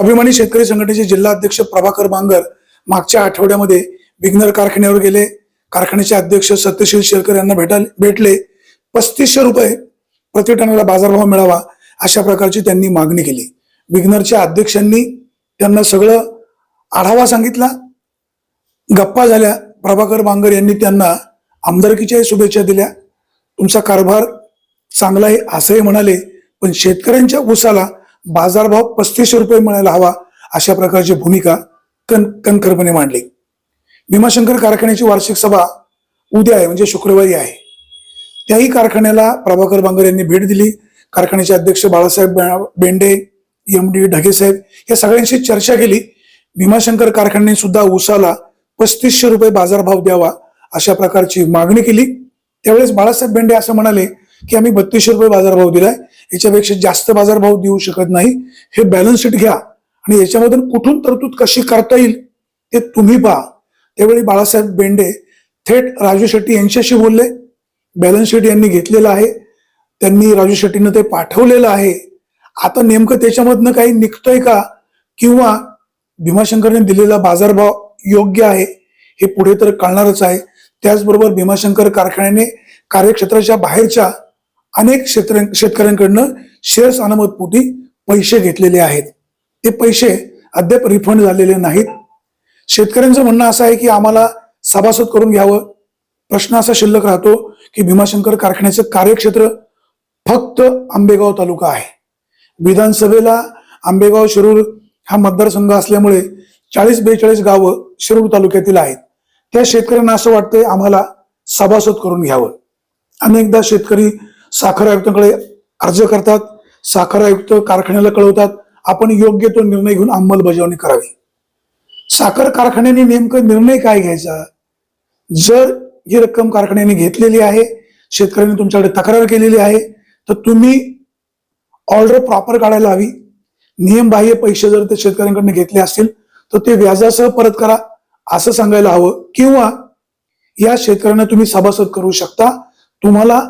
अभिमानी शेतकरी संघटनेचे जिल्हा अध्यक्ष प्रभाकर बांगर मागच्या आठवड्यामध्ये विघ्नर कारखान्यावर गेले. कारखान्याचे अध्यक्ष सत्यशील शेळकर यांना भेटा भेटले. पस्तीसशे रुपये प्रतिटनाला बाजारभाव मिळावा अशा प्रकारची त्यांनी मागणी केली. विघ्नरच्या अध्यक्षांनी त्यांना सगळं आढावा सांगितला. गप्पा झाल्या. प्रभाकर बांगर यांनी त्यांना आमदारकीच्याही शुभेच्छा दिल्या. तुमचा कारभार चांगला आहे असंही म्हणाले. पण शेतकऱ्यांच्या उसाला बाजारभाव पस्तीसशे रुपये मिळायला हवा अशा प्रकारची भूमिका कण कणखरपणे मांडली. भीमाशंकर कारखान्याची वार्षिक सभा उद्या आहे म्हणजे शुक्रवारी आहे. त्याही कारखान्याला प्रभाकर बांगर यांनी भेट दिली. कारखान्याचे अध्यक्ष बाळासाहेब बेंडे एम डी ढगेसाहेब या सगळ्यांशी चर्चा केली. भीमाशंकर कारखान्याने सुद्धा ऊसाला पस्तीसशे रुपये बाजारभाव द्यावा अशा प्रकारची मागणी केली. त्यावेळेस बाळासाहेब बेंडे असं म्हणाले की आम्ही बत्तीसशे रुपये बाजारभाव दिलाय. याच्यापेक्षा जास्त बाजारभाव देऊ शकत नाही. हे बॅलन्स शीट घ्या. आणि याच्यामधून कुठून तरतूद कशी करता येईल ते तुम्ही पहा. त्यावेळी बाळासाहेब बेंडे थेट राजू शेट्टी यांच्याशी बोलले. बॅलन्स शीट यांनी घेतलेलं आहे. त्यांनी राजू शेट्टीनं ते पाठवलेलं आहे. आता नेमकं त्याच्यामधनं काही निघतंय का? किंवा भीमाशंकरने दिलेला बाजारभाव योग्य आहे? हे पुढे तर कळणारच आहे. त्याचबरोबर भीमाशंकर कारखान्याने कार्यक्षेत्राच्या बाहेरच्या अनेक क्षेत्र शेतकऱ्यांकडनं शेअर्स अनामतपोटी पैसे घेतलेले आहेत. ते पैसे अद्याप रिफंड झालेले नाहीत. शेतकऱ्यांचं म्हणणं असं आहे की आम्हाला सभासद करून घ्यावं. प्रश्न असा शिल्लक राहतो की भीमाशंकर कारखान्याचं कार्यक्षेत्र फक्त आंबेगाव तालुका आहे. विधानसभेला आंबेगाव शिरूर हा मतदारसंघ असल्यामुळे चाळीस बेचाळीस गावं शिरूर तालुक्यातील आहेत. त्या शेतकऱ्यांना असं वाटतंय आम्हाला सभासद करून घ्यावं. अनेकदा शेतकरी साखर आयुक्तांकडे अर्ज करतात साखर आयुक्त कारखान्याला कळवतात आपण योग्य तो निर्णय घेऊन अंमलबजावणी करावी. साखर कारखान्याने नेमकं निर्णय काय घ्यायचा? जर ही रक्कम कारखान्याने घेतलेली आहे शेतकऱ्यांनी तुमच्याकडे तक्रार केलेली आहे तर तुम्ही ऑर्डर प्रॉपर काढायला हवी. नियमबाह्य पैसे जर ते शेतकऱ्यांकडून घेतले असतील तर ते व्याजासह परत करा असं सांगायला हवं. किंवा या शेतकऱ्यांना तुम्ही सभासद करू शकता. तुम्हाला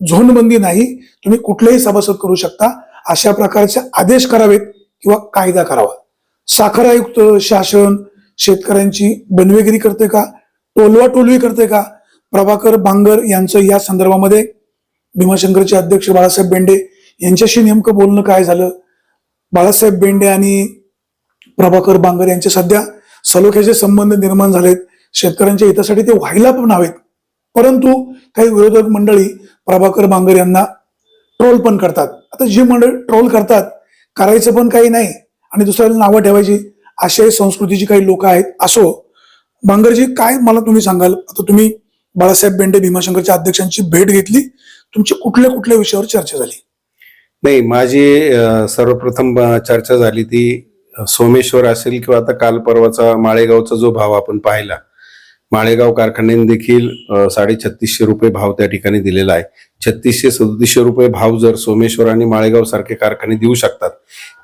झोनबंदी नाही तुम्ही कुठलेही सभासद करू शकता. अशा प्रकारचे आदेश करावेत किंवा कायदा करावा. साखर आयुक्त शासन शेतकऱ्यांची बनवेगिरी करते का? टोलवा टोलवी करते का? प्रभाकर बांगर यांचं या संदर्भामध्ये भीमाशंकरचे अध्यक्ष बाळासाहेब बेंडे यांच्याशी नेमकं बोलणं काय झालं? बाळासाहेब बेंडे आणि प्रभाकर बांगर यांचे सध्या सलोख्याचे संबंध निर्माण झालेत. शेतकऱ्यांच्या हितासाठी ते व्हायला पण हवेत. परंतु काही विरोधक मंडळी प्रभाकर बांगर यांना ट्रोल पण करतात. आता जी मंडळ ट्रोल करतात करायचं पण काही नाही आणि दुसऱ्याला नावं ठेवायची अशा संस्कृतीची काही लोक आहेत असो. बांगरजी काय मला तुम्ही सांगाल? आता तुम्ही बाळासाहेब बेंडे भीमाशंकरच्या अध्यक्षांची भेट घेतली तुमची कुठल्या कुठल्या विषयावर चर्चा झाली? नाही माझी सर्वप्रथम चर्चा झाली ती सोमेश्वर असेल किंवा आता काल परवाचा माळेगावचा जो भाव आपण पाहिला माळेगाव कारखान्याने देखील साडे साडेछत्तीसशे रुपये भाव त्या ठिकाणी दिलेला आहे. छत्तीसशे सदतीसशे रुपये भाव जर सोमेश्वर आणि माळेगाव सारखे कारखाने देऊ शकतात.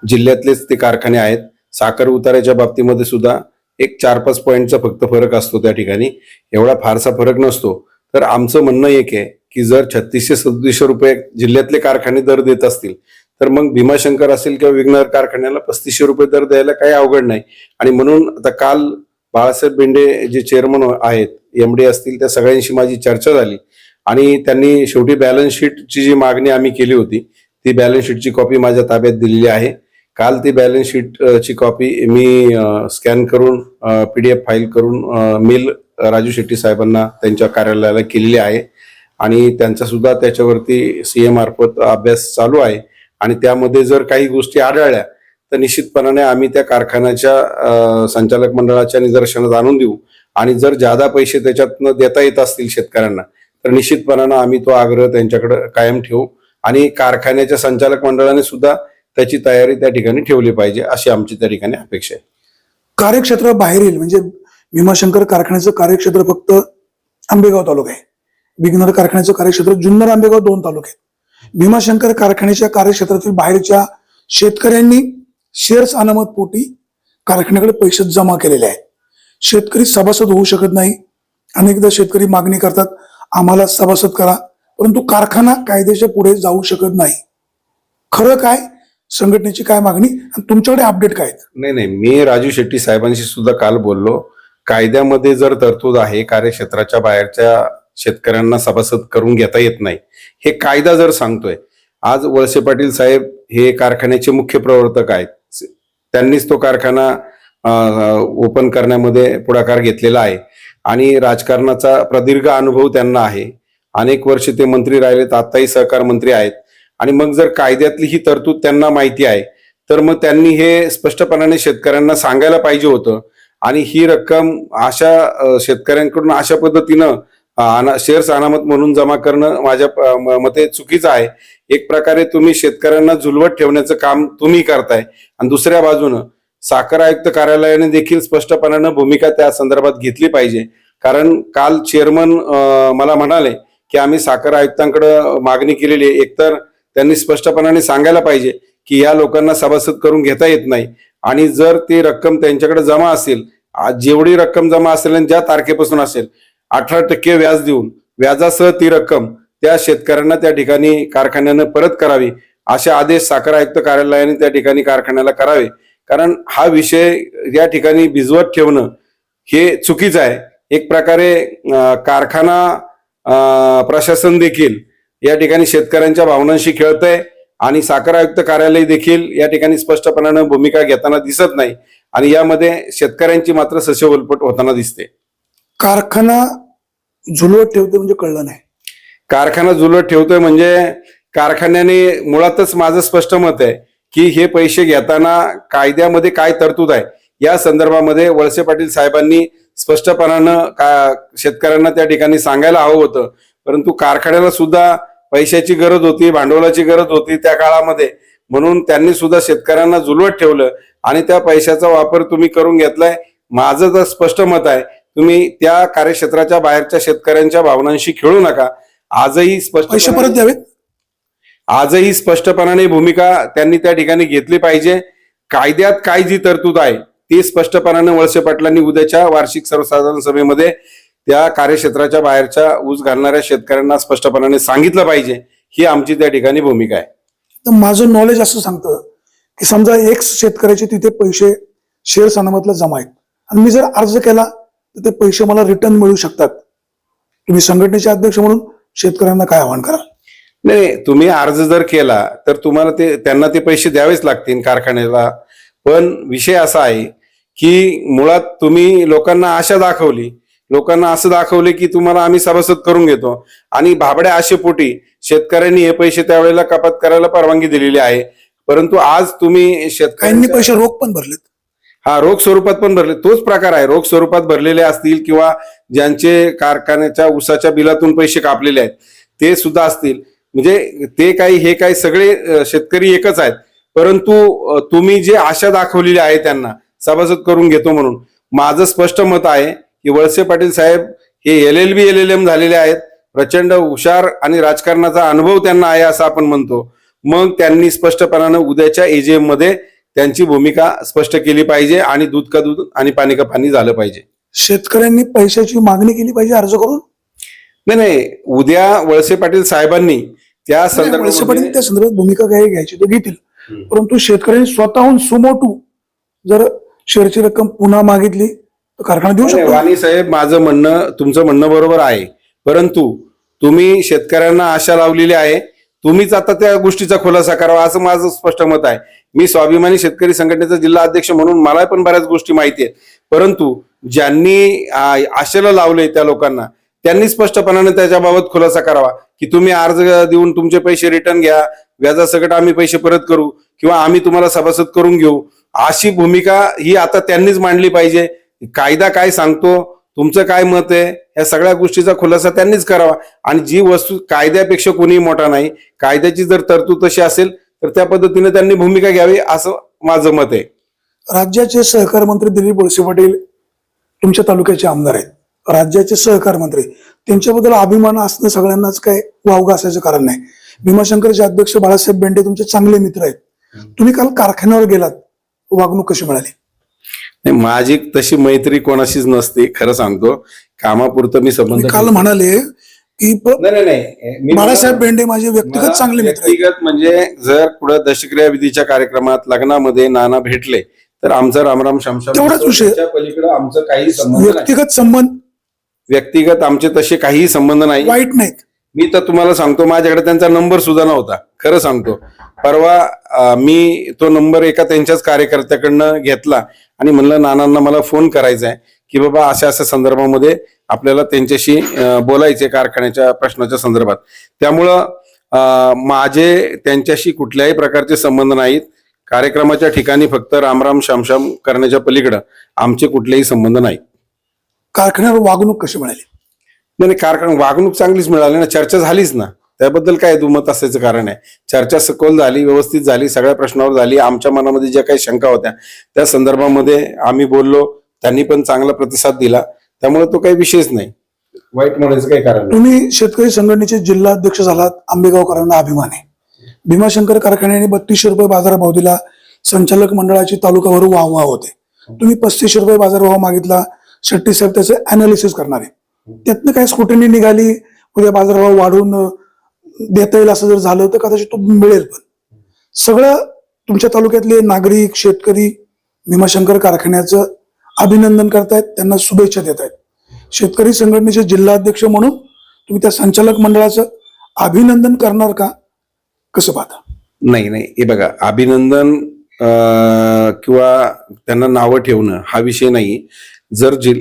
जिल्ह्यातलेच ते कारखाने आहेत. साखर उताराच्या बाबतीमध्ये सुद्धा एक चार पाच पॉईंटचा फक्त फरक असतो त्या ठिकाणी. एवढा फारसा फरक नसतो. तर आमचं म्हणणं एक आहे की जर छत्तीसशे सदतीसशे रुपये जिल्ह्यातले कारखाने दर देत असतील तर मग भीमाशंकर असेल किंवा विघ्नर कारखान्याला पस्तीसशे रुपये दर द्यायला काही अवघड नाही. आणि म्हणून आता काल बाळासाहेब बेंडे जे चेअरमन आहेत एम डी असतील त्या सगळ्यांशी माझी चर्चा झाली. आणि त्यांनी शेवटी बॅलन्स शीटची जी मागणी आम्ही केली होती ती बॅलन्स शीटची कॉपी माझ्या ताब्यात दिलेली आहे. काल ती बॅलन्स शीटची कॉपी मी स्कॅन करून पी डी एफ फाईल करून मेल राजू शेट्टी साहेबांना त्यांच्या कार्यालयाला केलेली आहे. आणि त्यांचा सुद्धा त्याच्यावरती सीएम मार्फत अभ्यास चालू आहे. आणि त्यामध्ये जर काही गोष्टी आढळल्या तर निश्चितपणाने आम्ही त्या कारखान्याच्या संचालक मंडळाच्या निदर्शनात आणून देऊ. आणि जर जादा पैसे त्याच्यातनं देता येत असतील शेतकऱ्यांना तर निश्चितपणानं आम्ही तो आग्रह त्यांच्याकडे कायम ठेवू. आणि कारखान्याच्या संचालक मंडळाने सुद्धा त्याची तयारी त्या ठिकाणी ठेवली पाहिजे अशी आमची त्या ठिकाणी अपेक्षा आहे. कार्यक्षेत्र बाहेरील म्हणजे भीमाशंकर कारखान्याचं कार्यक्षेत्र फक्त आंबेगाव तालुका आहे. विघ्नर कारखान्याचं कार्यक्षेत्र जुन्नर आंबेगाव दोन तालुके भीमाशंकर कारखान्याच्या कार्यक्षेत्रातील बाहेरच्या शेतकऱ्यांनी शेअर्स अनामत पोटी कारखान्याकडे पैसे जमा केलेले आहेत. शेतकरी सभासद होऊ शकत नाही. अनेकदा शेतकरी मागणी करतात आम्हाला सभासद करा. परंतु कारखाना कायद्याच्या पुढे जाऊ शकत नाही. खरं काय? संघटनेची काय मागणी? आणि तुमच्याकडे अपडेट काय आहेत? नाही नाही. मी राजू शेट्टी साहेबांशी सुद्धा काल बोललो. कायद्यामध्ये जर तरतूद आहे कार्यक्षेत्राच्या बाहेरच्या शेतकऱ्यांना सभासद करून घेता येत नाही. हे कायदा जर सांगतोय आज वळसे पाटील साहेब हे कारखान्याचे मुख्य प्रवर्तक आहेत. त्यांनीच तो कारखाना ओपन करण्यामध्ये पुढाकार घेतलेला आहे. आणि राजकारणाचा प्रदीर्घ अनुभव त्यांना आहे. अनेक वर्ष ते मंत्री राहिलेत आत्ताही सहकार मंत्री आहेत. आणि मग जर कायद्यातली ही तरतूद त्यांना माहिती आहे तर मग त्यांनी हे स्पष्टपणाने शेतकऱ्यांना सांगायला पाहिजे होतं. आणि ही रक्कम अशा शेतकऱ्यांकडून अशा पद्धतीनं शेअर्स अनामत म्हणून जमा करणं माझ्या मते चुकीचं आहे. एक प्रकारे तुम्ही शेतकऱ्यांना झुलवत ठेवण्याचं काम तुम्ही करताय. आणि दुसऱ्या बाजूनं साखर आयुक्त कार्यालयाने देखील स्पष्टपणानं भूमिका त्या संदर्भात घेतली पाहिजे. कारण काल चेअरमन मला म्हणाले की आम्ही साखर आयुक्तांकडं मागणी केलेली आहे. एकतर त्यांनी स्पष्टपणाने सांगायला पाहिजे की या लोकांना सभासद करून घेता येत नाही. आणि जर ती रक्कम त्यांच्याकडे जमा असेल जेवढी रक्कम जमा असेल आणि ज्या तारखेपासून असेल अठरा टक्के व्याज देऊन व्याजासह ती रक्कम त्या शेतकऱ्यांना त्या ठिकाणी कारखान्यानं परत करावी असे आदेश साखर आयुक्त कार्यालयाने त्या ठिकाणी कारखान्याला करावे. कारण हा विषय या ठिकाणी भिजवत ठेवणं हे चुकीचं आहे. एक प्रकारे कारखाना प्रशासन देखील या ठिकाणी शेतकऱ्यांच्या भावनांशी खेळतंय आणि साखर आयुक्त कार्यालय देखील या ठिकाणी स्पष्टपणानं भूमिका घेताना दिसत नाही आणि यामध्ये शेतकऱ्यांची मात्र सशोवलपट होताना दिसते. कारखाना झुलवत ठेवतोय म्हणजे कळलं नाही. कारखाना जुलत ठेवतोय म्हणजे कारखान्याने मुळातच माझं स्पष्ट मत आहे की हे पैसे घेताना कायद्यामध्ये काय तरतूद आहे या संदर्भामध्ये वळसे पाटील साहेबांनी स्पष्टपणानं का शेतकऱ्यांना त्या ठिकाणी सांगायला हवं होतं. परंतु कारखान्याला सुद्धा पैशाची गरज होती भांडवलाची गरज होती त्या काळामध्ये. म्हणून त्यांनी सुद्धा शेतकऱ्यांना जुलवत ठेवलं आणि त्या पैशाचा वापर तुम्ही करून घेतलाय. माझं तर स्पष्ट मत आहे तुम्ही त्या कार्यक्षेत्राच्या बाहेरच्या शेतकऱ्यांच्या भावनांशी खेळू नका. आजही स्पष्ट पैसे परत द्यावेत? आजही स्पष्टपणाने भूमिका त्यांनी त्या ठिकाणी घेतली पाहिजे. कायद्यात काय जी तरतूद आहे ती स्पष्टपणाने वळसे पाटलांनी उद्याच्या वार्षिक सर्वसाधारण सभेमध्ये त्या कार्यक्षेत्राच्या बाहेरच्या ऊस घालणाऱ्या शेतकऱ्यांना स्पष्टपणाने सांगितलं पाहिजे. ही आमची त्या ठिकाणी भूमिका आहे. तर माझं नॉलेज असं सांगतं की समजा एक शेतकऱ्याचे तिथे पैसे शेअर अनामतला जमा आहेत. आणि मी जर अर्ज केला तर ते पैसे मला रिटर्न मिळू शकतात. तुम्ही संघटनेचे अध्यक्ष म्हणून शेतकऱ्यांना काय आवाहन कराल? नाही तुम्ही अर्ज जर केला तर तुम्हाला ते त्यांना ते पैसे द्यावेच लागतील कारखान्याला. पण विषय असा आहे की मुळात तुम्ही लोकांना आशा दाखवली. लोकांना असं दाखवले की तुम्हाला आम्ही सभासद करून घेतो. आणि भाबड्या आशेपोटी शेतकऱ्यांनी हे पैसे त्यावेळेला कपात करायला परवानगी दिलेली आहे. परंतु आज तुम्ही शेतकऱ्यांनी पैसे रोख पण भरलेत. हा रोख स्वरूपात पण भरले. तोच प्रकार आहे. रोख स्वरूपात भरलेले असतील किंवा ज्यांचे कारखान्याच्या उसाच्या बिलातून पैसे कापलेले आहेत ते सुद्धा असतील. म्हणजे ते काही हे काही सगळे शेतकरी एकच आहेत. परंतु तुम्ही जे आशा दाखवलेली आहे त्यांना सभासद करून घेतो म्हणून माझं स्पष्ट मत आहे की वळसे पाटील साहेब हे L L B L L M झालेले आहेत. प्रचंड हुशार आणि राजकारणाचा अनुभव त्यांना आहे असं आपण म्हणतो. मग त्यांनी स्पष्टपणानं उद्याच्या एजीएममध्ये त्यांची भूमिका स्पष्ट केली पाहिजे आणि दूध का दूध आणि पाणी का पाणी झालं पाहिजे. शेतकऱ्यांनी पैशाची मागणी केली पाहिजे अर्ज करून? नाही नाही. उद्या वळसे पाटील साहेबांनी त्या वळसे पाटील संदर्भात त्या संदर्भात भूमिका काय घ्यायची ते घेतील. परंतु शेतकऱ्यांनी स्वतःहून सुमोटू जर शेअरची रक्कम पुन्हा मागितली तर कारखाना देऊ शकतो? वाणी साहेब माझं म्हणणं तुमचं म्हणणं बरोबर आहे. परंतु तुम्ही शेतकऱ्यांना आशा लावलेली आहे तुम्हीच आता त्या गोष्टीचा खुलासा करावा असं माझं स्पष्ट मत आहे. मी स्वाभिमानी शेतकरी संघटनेचा जिल्हा अध्यक्ष म्हणून मला पण बऱ्याच गोष्टी माहिती आहेत. परंतु ज्यांनी आशेला लावले त्या लोकांना त्यांनी स्पष्टपणाने त्याच्याबाबत खुलासा करावा की तुम्ही अर्ज देऊन तुमचे पैसे रिटर्न घ्या व्याजासकट आम्ही पैसे परत करू किंवा आम्ही तुम्हाला सभासद करून घेऊ. अशी भूमिका ही आता त्यांनीच मांडली पाहिजे. कायदा काय सांगतो तुमचं काय मत आहे? या सगळ्या गोष्टीचा खुलासा त्यांनीच करावा. आणि जी वस्तू कायद्यापेक्षा कोणीही मोठा नाही कायद्याची जर तरतूद तशी असेल तर त्या पद्धतीने त्यांनी भूमिका घ्यावी असं माझं मत आहे. राज्याचे सहकार मंत्री दिलीप वळसे पाटील तुमच्या तालुक्याचे आमदार आहेत. राज्याचे सहकार मंत्री. त्यांच्याबद्दल अभिमान असणं सगळ्यांनाच काय वावगा असायचं कारण नाही. भीमाशंकरचे अध्यक्ष बाळासाहेब बेंडे तुमचे चांगले मित्र आहेत. तुम्ही काल कारखान्यावर गेलात. वागणूक कशी मिळाली? नाही, माझी तशी मैत्री कोणाशीच नसते खरं सांगतो. कामापुरतं मी संबंध काल म्हणाले की नाही बाळासाहेब बेंडे माझे व्यक्तिगत चांगले व्यक्तिगत म्हणजे जर कुठं दशक्रिया विधीच्या कार्यक्रमात लग्नामध्ये नाना भेटले तर आमचा रामराम शमशम तेवढाच विषय. पलीकडे आमचं काही संबंध व्यक्तिगत संबंध व्यक्तिगत आमचे तसे काही संबंध नाही. वाईट नाहीत. मी तर तुम्हाला सांगतो माझ्याकडे त्यांचा नंबर सुद्धा नव्हता खरं सांगतो. परवा मी तो नंबर एका त्यांच्याच कार्यकर्त्याकडनं घेतला. आणि म्हणलं नानांना मला फोन करायचा आहे की बाबा अशा अशा संदर्भामध्ये आपल्याला त्यांच्याशी बोलायचे कारखान्याच्या प्रश्नाच्या संदर्भात. त्यामुळं माझे त्यांच्याशी कुठल्याही प्रकारचे संबंध नाहीत. कार्यक्रमाच्या ठिकाणी फक्त रामराम शामशाम करण्याच्या पलीकडं आमचे कुठलेही संबंध नाहीत. कारखान्यावर वागणूक कशी मिळाली नाही नाही, कारखाना वागणूक चांगलीच मिळाली ना चर्चा झालीच ना. त्याबद्दल काय दुमत असायचं कारण आहे? चर्चा सखोल झाली व्यवस्थित झाली सगळ्या प्रश्नावर झाली आमच्या मनामध्ये ज्या काही शंका होत्या त्या संदर्भामध्ये आम्ही बोललो त्यांनी पण चांगला प्रतिसाद दिला. त्यामुळे तो काही विषयच नाही. वाईट म्हणायचं काही कारण तुम्ही शेतकरी संघटनेचे जिल्हा अध्यक्ष झालात आंबेगावकरांना अभिमान. आहे भीमाशंकर कारखान्याने बत्तीसशे रुपये बाजारभाव दिला संचालक मंडळाची तालुकाभर वाह वाह होते. तुम्ही पस्तीसशे रुपये बाजारभाव मागितला शेट्टी साहेब त्याचं अनालिसिस करणार. आहे त्यातनं काय स्कुटनी निघाली उद्या बाजारभाव वाढवून अं, देता येईल असं जर झालं तर कदाचित तो मिळेल पण. सगळं तुमच्या तालुक्यातले नागरिक शेतकरी भीमाशंकर कारखान्याचं अभिनंदन करतायत त्यांना शुभेच्छा देत आहेत शेतकरी संघटनेचे जिल्हाध्यक्ष म्हणून तुम्ही त्या संचालक मंडळाचं अभिनंदन करणार का? कसं पाहता? नाही नाही. हे बघा अभिनंदन किंवा त्यांना नावं ठेवणं हा विषय नाही. जर जिल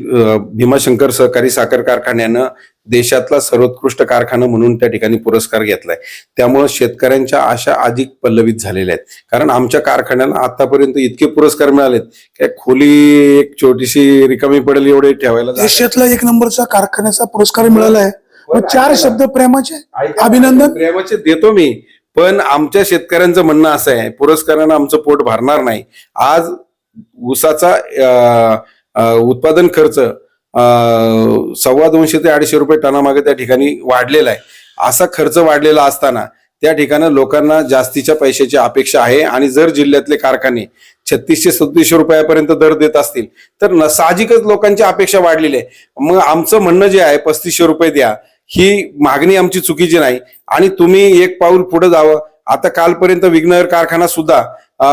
भीमाशंकर सहकारी साखर कारखान्यानं देशातला सर्वोत्कृष्ट कारखाना म्हणून त्या ठिकाणी पुरस्कार घेतलाय. त्यामुळे शेतकऱ्यांच्या आशा अधिक पल्लवित झालेल्या आहेत. कारण आमच्या कारखान्याला आतापर्यंत इतके पुरस्कार मिळालेत काय खोली एक छोटीशी रिकामी पडेल एवढे ठेवायला. देशातला एक नंबरचा कारखान्याचा पुरस्कार मिळाला आहे. चार शब्द प्रेमाचे? अभिनंदन. प्रेमाचे देतो मी पण आमच्या शेतकऱ्यांचं म्हणणं असं आहे पुरस्कारानं आमचं पोट भरणार नाही. आज ऊसाचा उत्पादन खर्च सव्वा दोनशे ते अडीचशे रुपये टनामागे त्या ठिकाणी वाढलेला आहे. असा खर्च वाढलेला असताना त्या ठिकाणी लोकांना जास्तीच्या पैशाची अपेक्षा आहे आणि जर जिल्ह्यातले कारखाने छत्तीसशे सत्तीसशे रुपयापर्यंत दर देत असतील तर न- साहजिकच लोकांची अपेक्षा वाढलेली आहे. मग आमचं म्हणणं जे आहे पस्तीसशे रुपये द्या. ही मागणी आमची चुकीची नाही आणि तुम्ही एक पाऊल पुढे जावं. आता कालपर्यंत विघ्नर कारखाना सुद्धा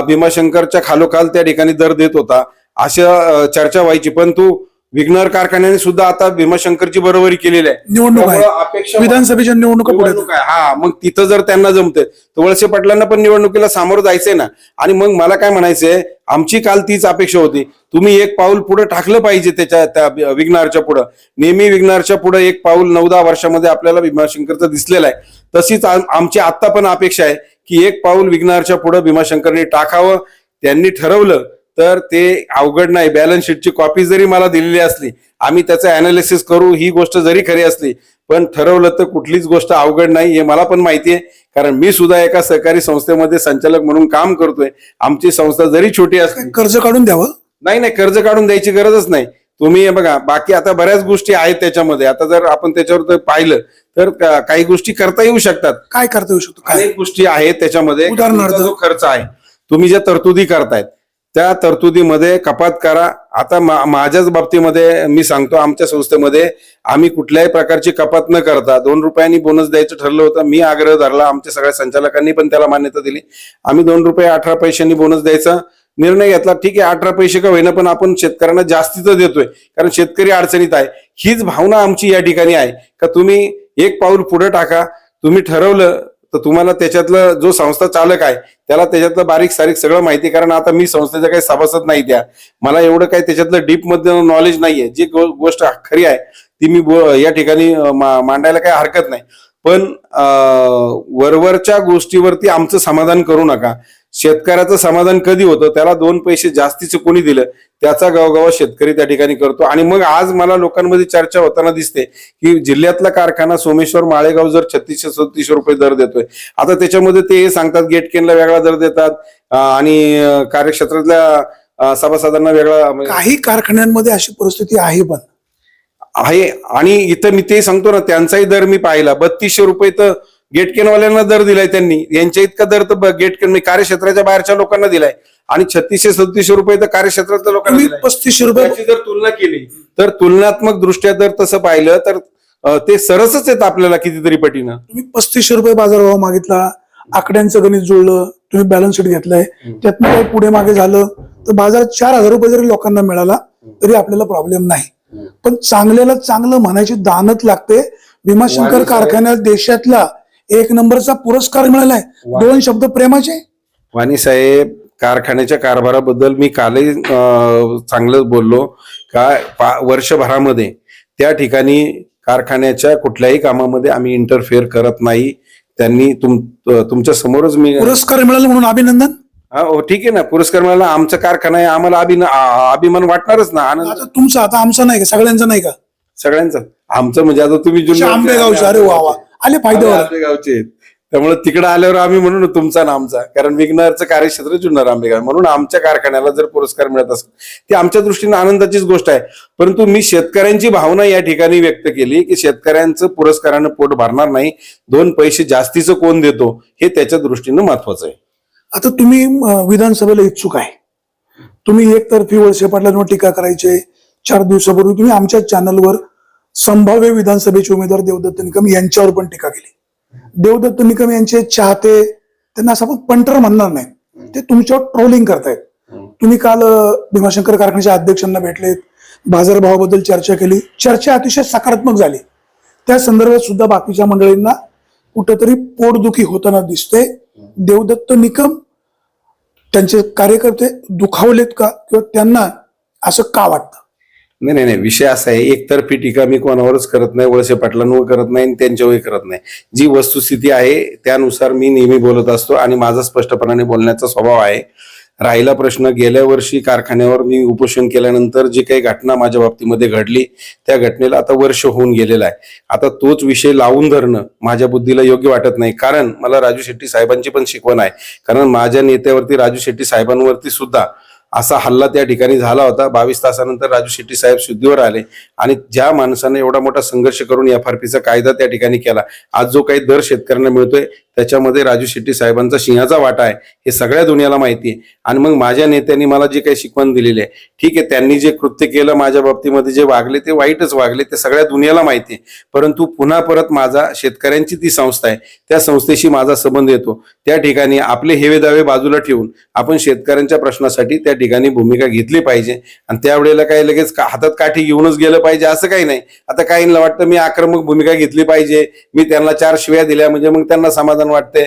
भीमाशंकरच्या खालोखाल त्या ठिकाणी दर देत होता. अशा चर्चा व्हायची. पण तू विघ्नर कारखान्याने सुद्धा आता भीमाशंकरची बरोबरी केलेली आहे. निवडणूक आहे. त्यामुळं अपेक्षा विधानसभेच्या निवडणुका पुढे आहेत. निवडणूक आहे. हा मग तिथं जर त्यांना जमते तर वळसे पाटलांना पण निवडणुकीला सामोरं जायचंय ना. आणि मग मला काय म्हणायचंय आमची काल तीच अपेक्षा होती. तुम्ही एक पाऊल पुढे टाकलं पाहिजे त्याच्या त्या विघ्नारच्या पुढं. नेहमी विघ्नारच्या पुढे एक पाऊल नऊ दहा वर्षामध्ये आपल्याला भीमाशंकरचं दिसलेलं आहे. तशीच आम- आमची आता पण अपेक्षा आहे की एक पाऊल विघ्नारच्या पुढे भीमाशंकरने टाकावं त्यांनी ठरवलं तर ते अवघड नाही. बॅलन्स शीटची कॉपी जरी मला दिलेली असली आम्ही त्याचं अनालिसिस करू ही गोष्ट जरी खरी असली पण ठरवलं तर कुठलीच गोष्ट अवघड नाही हे मला पण माहिती आहे. कारण मी सुद्धा एका सहकारी संस्थेमध्ये संचालक म्हणून काम करतोय. आमची संस्था जरी छोटी असली कर्ज काढून द्यावं? नाही नाही कर्ज काढून द्यायची गरजच नाही. तुम्ही बघा बाकी आता बऱ्याच गोष्टी आहेत त्याच्यामध्ये. आता जर आपण त्याच्यावर पाहिलं तर काही गोष्टी करता येऊ शकतात. काय करता येऊ शकतो? अनेक गोष्टी आहेत त्याच्यामध्ये. उदाहरणार्थ? जो खर्च आहे तुम्ही ज्या तरतुदी करतायत त्या तरतुदीमध्ये कपात करा. आता मा- माझ्याच बाबतीमध्ये मी सांगतो आमच्या संस्थेमध्ये आम्ही कुठल्याही प्रकारची कपात न करता दोन रुपयांनी बोनस द्यायचं ठरलं होतं. मी आग्रह धरला आमच्या सगळ्या संचालकांनी पण त्याला मान्यता दिली. आम्ही दोन रुपये अठरा पैशांनी बोनस द्यायचा. निर्णय घेतला ठीक आहे अठरा पैसे का होईना पण आपण शेतकऱ्यांना जास्तीचं देतोय. कारण शेतकरी अडचणीत आहे. हीच भावना आमची या ठिकाणी आहे. का तुम्ही एक पाऊल पुढे टाका. तुम्ही ठरवलं तर तुम्हाला त्याच्यातलं जो संस्था चालक आहे त्याला त्याच्यातलं बारीक सारीक सगळं माहिती आहे. कारण आता मी संस्थेचा काही सभासद नाही त्या. मला एवढं काही त्याच्यातलं डीपमध्ये नॉलेज नाहीये. जी गोष्ट खरी आहे ती मी या ठिकाणी मांडायला काही हरकत नाही. पण वरवरच्या गोष्टीवरती आमचं समाधान करू नका. शेतकऱ्याचं समाधान कधी होतं त्याला दोन पैसे जास्तीचे कोणी दिलं त्याचा गावगावा शेतकरी त्या ठिकाणी करतो. आणि मग आज मला लोकांमध्ये चर्चा होताना दिसते की जिल्ह्यातला कारखाना सोमेश्वर माळेगाव जर छत्तीसशे सत्तीसशे रुपये दर देतोय. आता त्याच्यामध्ये ते हे सांगतात गेटकेनला वेगळा दर देतात आणि कार्यक्षेत्रातल्या सभासदांना वेगळा म्हणजे काही कारखान्यांमध्ये अशी परिस्थिती आहे पण. आहे. आणि इथं मी ते सांगतो ना त्यांचाही दर मी पाहिला. बत्तीसशे रुपये तर गेटकेनवाल्यांना दर दिलाय त्यांनी. यांच्या इतका दर तर गेटकेन कार्यक्षेत्राच्या बाहेरच्या लोकांना दिलाय. आणि छत्तीसशे सत्तीसशे रुपये तर कार्यक्षेत्रातल्या लोकांना पस्तीसशे रुपये त्याची जर तुलना केली तर तुलनात्मक दृष्ट्या जर तसं पाहिलं तर ते सरसच आहेत आपल्याला कितीतरी पटीनं. तुम्ही पस्तीसशे रुपये बाजारभाव मागितला आकड्यांचं गणित जुळलं तुम्ही बॅलन्स शीट घेतलंय. त्यातनं काही पुढे मागे झालं तर बाजार चार हजार रुपये जरी लोकांना मिळाला तरी आपल्याला प्रॉब्लेम नाही. पण चांगल्याला चांगलं म्हणायची दानत लागते. भीमाशंकर कारखान्यात देशातला एक नंबरचा पुरस्कार मिळालाय दोन शब्द प्रेमाचे? वाणी साहेब कारखान्याच्या कारभाराबद्दल मी कालही अं, चांगलं बोललो. का पा- वर्षभरामध्ये त्या ठिकाणी कारखान्याच्या कुठल्याही कामामध्ये आम्ही इंटरफेअर करत नाही. त्यांनी तुम तुमच्या समोरच मी पुरस्कार मिळाला म्हणून अभिनंदन? हा हो ठीक आहे ना. पुरस्कार मिळाला. आमचा कारखाना आहे. आम्हाला अभिन आ- अभिमान वाटणारच ना. आनंद. आता तुमचा आता आमचा नाही का? सगळ्यांचा नाही का? सगळ्यांचा. आमचं म्हणजे आता तुम्ही जुन्नरचे, आंबेगावचे. अरे वा वा. आले फायद्यावर. आहेत. त्यामुळे तिकडे आल्यावर आम्ही म्हणून तुमचा ना आमचा. कारण विघ्नरचं कार्यक्षेत्र जुन्नर आंबेगाव. म्हणून आमच्या कारखान्याला जर पुरस्कार मिळत असेल ती आमच्या दृष्टीने आनंदाचीच गोष्ट आहे. परंतु मी शेतकऱ्यांची भावना या ठिकाणी व्यक्त केली की शेतकऱ्यांचं पुरस्कारानं पोट भरणार नाही. दोन पैसे जास्तीचं कोण देतो हे त्याच्या दृष्टीनं महत्वाचं आहे. आता तुम्ही अं, विधानसभेला इच्छुक आहे. तुम्ही एकतर्फी वळसे पाटलांवर टीका करायचे. चार दिवसापूर्वी तुम्ही आमच्या चॅनलवर संभाव्य विधानसभेचे उमेदवार देवदत्त निकम यांच्यावर पण टीका केली. देवदत्त निकम यांचे चाहते त्यांना असं आपण पंटर म्हणणार नाही. ते तुमच्यावर ट्रोलिंग करतायत. तुम्ही काल भीमाशंकर कारखान्याच्या अध्यक्षांना भेटलेत. बाजारभावाबद्दल चर्चा केली. चर्चा अतिशय सकारात्मक झाली. त्या संदर्भात सुद्धा बाकीच्या मंडळींना कुठंतरी पोटदुखी होताना दिसते देवदत्त निकम त्यांचे कार्यकर्ते दुखावलेत का? किंवा त्यांना असं का वाटतं? नाही नाही नाही विषय असा आहे एकतर्फी टीका मी कोणावरच करत नाही वळसे पाटलांवर करत नाही आणि त्यांच्यावर करत नाही. जी वस्तुस्थिती आहे त्यानुसार मी नेहमी बोलत असतो आणि माझा स्पष्टपणाने बोलण्याचा स्वभाव आहे. राहिला प्रश्न गेल्या वर्षी कारखान्यावर मी उपोषण केल्यानंतर जी काही घटना माझ्या बाबतीमध्ये घडली त्या घटनेला आता वर्ष होऊन गेलेलं आहे. आता तोच विषय लावून धरणं माझ्या बुद्धीला योग्य वाटत नाही. कारण मला राजू शेट्टी साहेबांची पण शिकवण आहे. कारण माझ्या नेत्यावरती राजू शेट्टी साहेबांवरती सुद्धा असा हल्ला त्या ठिकाणी झाला होता. बावीस तासानंतर राजू शेट्टी साहेब शुद्धीवर आले आणि ज्या माणसाने एवढा मोठा संघर्ष करून एफ आर पीचा कायदा त्या ठिकाणी केला. आज जो काही दर शेतकऱ्यांना मिळतोय त्याच्यामध्ये राजू शेट्टी साहेबांचा सिंहाचा वाटा आहे. हे सगळ्या दुनियाला माहिती आहे. आणि मग माझ्या नेत्यांनी मला जे काही शिकवण दिलेली आहे ठीक आहे त्यांनी जे कृत्य केलं माझ्या बाबतीमध्ये जे वागले ते वाईटच वागले ते सगळ्या दुनियाला माहिती आहे. परंतु पुन्हा परत माझा शेतकऱ्यांची ती संस्था आहे. त्या संस्थेशी माझा संबंध येतो. त्या ठिकाणी आपले हेवे दावे बाजूला ठेवून आपण शेतकऱ्यांच्या प्रश्नासाठी त्या ठिकाणी भूमिका घेतली पाहिजे. आणि त्यावेळेला काही लगेच हातात काठी घेऊनच गेलं पाहिजे असं काही नाही. आता काहींना वाटतं मी आक्रमक भूमिका घेतली पाहिजे. मी त्यांना चार शिव्या दिल्या म्हणजे मग त्यांना समाधान वाटते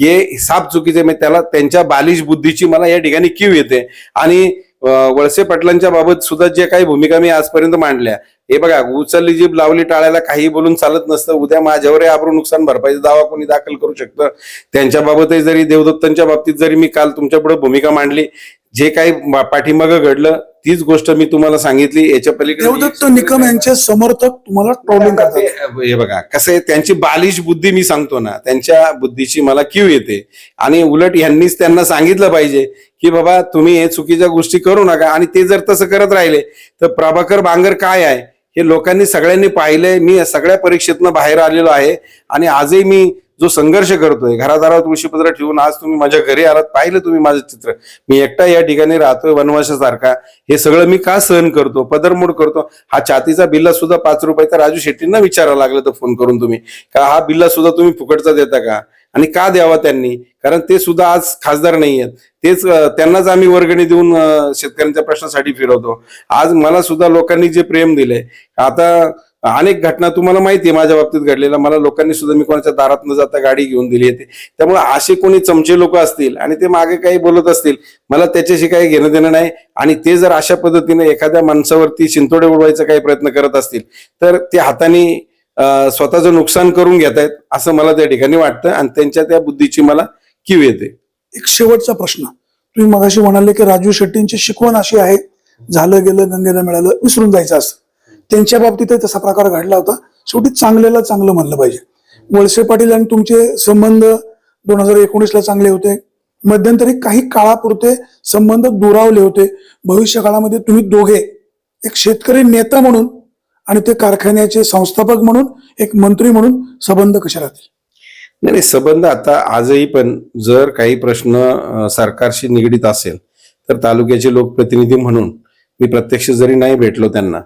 हे साप चुकीचे म्हणजे त्याला त्यांच्या बालिश बुद्धीची मला या ठिकाणी कीव येते. आणि वळसे पाटलांच्या बाबत सुद्धा जे काही भूमिका मी आजपर्यंत मांडल्या हे बघा उचलली जीभ लावली टाळायला काही बोलून चालत नसतं. उद्या माझ्यावरही आबरू नुकसान भरपाईचा दावा कोणी दाखल करू शकतं. त्यांच्या बाबतही जरी देवदत्तांच्या बाबतीत जरी मी काल तुमच्यापुढे भूमिका मांडली जे काही पाठीमागं घडलं तीच गोष्ट मी तुम्हाला सांगितली याच्या पलीकडे देवदत्त निकम यांचे समर्थक तुम्हाला ट्रोलिंग करतात. हे बघा कसं आहे त्यांची बालिश बुद्धी मी सांगतो ना त्यांच्या बुद्धीची मला कीव येते. आणि उलट यांनीच त्यांना सांगितलं पाहिजे की बाबा तुम्ही हे चुकीच्या गोष्टी करू नका. आणि ते जर तसं करत राहिले तर प्रभाकर बांगर काय आहे? हे लोकांनी सगळ्यांनी पाहिलंय. मी सगळ्या परीक्षेतनं बाहेर आलेलो आहे. आणि आजही मी जो संघर्ष करतोय घरादारात तुळशीपत्र ठेवून आज तुम्ही माझ्या घरी आलात पाहिलं तुम्ही माझं चित्र. मी एकटा या ठिकाणी राहतोय वनवासासारखा. हे सगळं मी का सहन करतो पदरमोड करतो? हा छातीचा बिल्ला सुद्धा पाच रुपयाचा राजू शेट्टींना विचारायला लागलं तर फोन करून तुम्ही. का हा बिल्ला सुद्धा तुम्ही फुकटचा देता का? आणि का द्यावा त्यांनी? कारण ते सुद्धा आज खासदार नाही आहेत तेच त्यांनाच आम्ही वर्गणी देऊन शेतकऱ्यांच्या प्रश्नासाठी फिरवतो. आज मला सुद्धा लोकांनी जे प्रेम दिलंय. आता अनेक घटना तुम्हाला माहिती आहे माझ्या बाबतीत घडलेल्या. मला लोकांनी सुद्धा मी कोणाच्या दारात न जाता गाडी घेऊन दिली येते त्यामुळे असे कोणी चमचे लोक असतील आणि ते मागे काही बोलत असतील मला त्याच्याशी काही घेणं देणं नाही. आणि ते जर अशा पद्धतीने एखाद्या माणसावरती शिंतोडे उडवायचा काही प्रयत्न करत असतील तर ते हाताने स्वतःचं नुकसान करून घेत आहेत असं मला त्या ठिकाणी वाटतं. आणि त्यांच्या त्या बुद्धीची मला कीव येते. एक शेवटचा प्रश्न. तुम्ही मगाशी म्हणाले की राजू शेट्टींची शिकवण अशी आहे झालं गेलं गंगेला मिळालं विसरून जायचं असतं त्यांच्या बाबतीतही तसा प्रकार घडला होता. शेवटी चांगल्याला चांगलं म्हणलं पाहिजे. वळसे पाटील आणि तुमचे संबंध दोन हजार एकोणीसला चांगले होते. मध्यंतरी काही काळापुरते संबंध दुरावले होते. भविष्य काळामध्ये तुम्ही दोघे एक शेतकरी नेता म्हणून आणि ते कारखान्याचे संस्थापक म्हणून एक मंत्री म्हणून संबंध कसे राहतील? नाही नाही संबंध आता आजही पण जर काही प्रश्न सरकारशी निगडीत असेल तर तालुक्याचे लोकप्रतिनिधी म्हणून मी प्रत्यक्ष जरी नाही भेटलो त्यांना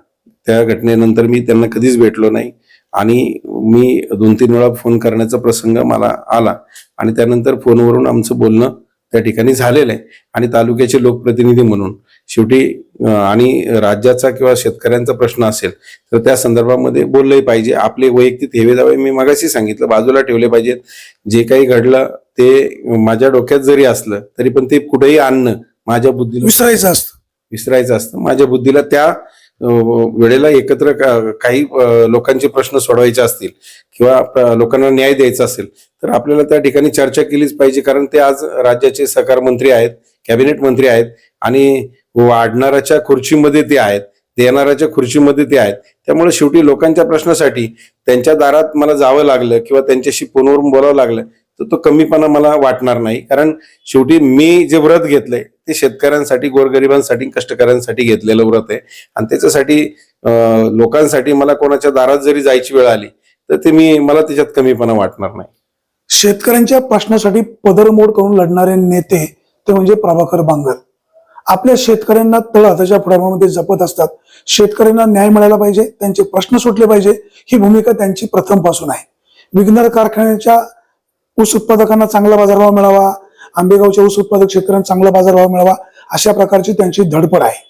त्या घटनेनंतर मी त्यांना कधीच भेटलो नाही. आणि मी दोन तीन वेळा फोन करण्याचा प्रसंग मला आला. आणि त्यानंतर फोनवरून आमचं बोलणं त्या ठिकाणी झालेलं आहे. आणि तालुक्याचे लोकप्रतिनिधी म्हणून शेवटी आणि राज्याचा किंवा शेतकऱ्यांचा प्रश्न असेल तर त्या संदर्भामध्ये बोललंही पाहिजे. आपले वैयक्तिक हेवे दावे मी मागाशी सांगितलं. बाजूला ठेवले पाहिजेत. जे काही घडलं ते माझ्या डोक्यात जरी असलं तरी पण ते कुठेही आणणं माझ्या बुद्धीला विसरायचं असतं. विसरायचं असतं. माझ्या बुद्धीला त्या वेळेला एकत्र का- काही लोकांचे प्रश्न सोडवायचे असतील किंवा लोकांना न्याय द्यायचा असेल तर आपल्याला त्या ठिकाणी चर्चा केलीच पाहिजे कारण ते आज राज्याचे सहकार मंत्री आहेत कॅबिनेट मंत्री आहेत आणि वाढणाऱ्याच्या खुर्चीमध्ये ते आहेत देणाऱ्याच्या खुर्चीमध्ये ते आहेत. त्यामुळे शेवटी लोकांच्या प्रश्नासाठी त्यांच्या दारात मला जावं लागलं किंवा त्यांच्याशी फोनवरून बोलावं लागलं तर तो कमीपणा मला वाटणार नाही. कारण शेवटी मी जे व्रत घेतलंय ते शेतकऱ्यांसाठी गोरगरिबांसाठी कष्टकऱ्यांसाठी घेतलेलं व्रत आहे. आणि त्याच्यासाठी लोकांसाठी मला कोणाच्या दारात जरी जायची वेळ आली तर ते मी मला त्याच्यात कमीपणा वाटणार नाही. शेतकऱ्यांच्या प्रश्नासाठी पदरमोड करून लढणारे नेते ते म्हणजे प्रभाकर बांगर. आपल्या शेतकऱ्यांना तळ हाताच्या फुडामध्ये जपत असतात. शेतकऱ्यांना न्याय मिळाला पाहिजे त्यांचे प्रश्न सुटले पाहिजे ही भूमिका त्यांची प्रथमपासून आहे. विघ्नर कारखान्याच्या ऊस उत्पादकांना चांगला बाजारभाव मिळावा आंबेगावच्या ऊस उत्पादक शेतकऱ्यांना चांगला बाजारभाव मिळावा अशा प्रकारची त्यांची धडपड आहे.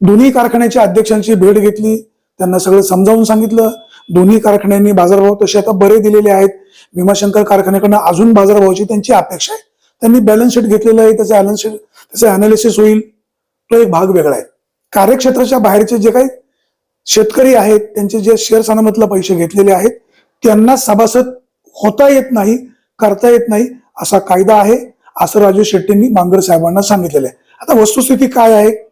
दोन्ही कारखान्याच्या अध्यक्षांची भेट घेतली त्यांना सगळं समजावून सांगितलं. दोन्ही कारखान्यांनी बाजारभाव तसे आता बरे दिलेले आहेत. भीमाशंकर कारखान्याकडनं अजून बाजारभावाची त्यांची अपेक्षा आहे. त्यांनी बॅलन्स शीट घेतलेलं आहे त्याचं बॅलन्स शीट त्याचं अनालिसिस होईल. तो एक भाग वेगळा आहे. कार्यक्षेत्राच्या बाहेरचे जे काही शेतकरी आहेत त्यांचे जे शेअर सनामतला पैसे घेतलेले आहेत त्यांना सभासद होता येत नाही. करता येत नाही असा कायदा आहे असं राजू शेट्टींनी मांगर साहेबांना सांगितलेलं आहे. आता वस्तुस्थिती काय आहे?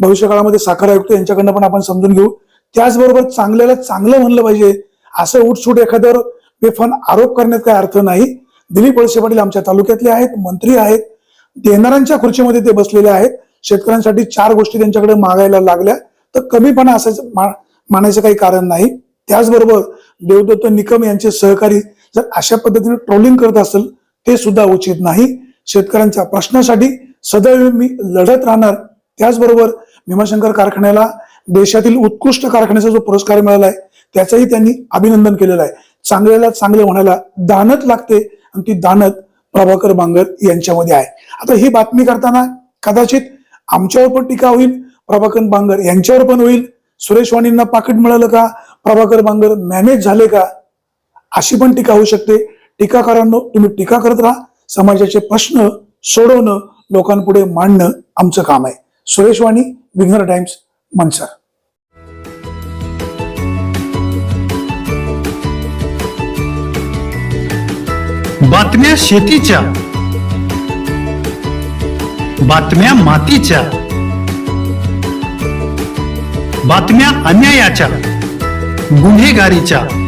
भविष्यकाळामध्ये साखर आयुक्त यांच्याकडनं पण आपण समजून घेऊ. त्याचबरोबर चांगल्याला चांगलं म्हणलं पाहिजे. असं उठसूट एखाद्यावर बेफान आरोप करण्यात काही अर्थ नाही. दिलीप वळसे पाटील आमच्या तालुक्यातले आहेत मंत्री आहेत. देणाऱ्यांच्या खुर्चीमध्ये ते बसलेले आहेत. शेतकऱ्यांसाठी चार गोष्टी त्यांच्याकडे मागायला लागल्या. तर कमीपणा असायचं मा- मानायचं काही कारण नाही. त्याचबरोबर देवदत्त निकम यांचे सहकारी जर अशा पद्धतीने ट्रोलिंग करत असेल ते सुद्धा उचित नाही. शेतकऱ्यांच्या प्रश्नासाठी सदैव मी लढत राहणार. त्याचबरोबर भीमाशंकर कारखान्याला देशातील उत्कृष्ट कारखान्याचा जो पुरस्कार मिळाला आहे त्याचंही त्यांनी अभिनंदन केलेलं आहे. चांगल्याला चांगले म्हणायला दानत लागते आणि ती दानत प्रभाकर बांगर यांच्यामध्ये आहे. आता ही बातमी करताना कदाचित आमच्यावर पण टीका होईल प्रभाकर बांगर यांच्यावर पण होईल. सुरेश वाणींना पाकिट मिळालं का? प्रभाकर बांगर मॅनेज झाले का? अशी पण टीका होऊ शकते. टीकाकारांनो तुम्ही टीका करत राहा. समाजाचे प्रश्न सोडवणं लोकांपुढे मांडणं आमचं काम आहे. सुरेश वाणी विघ्नर टाइम्स मनसर. बातम्या शेतीच्या. बातम्या मातीच्या. बातम्या अन्यायाच्या. गुन्हेगारीच्या.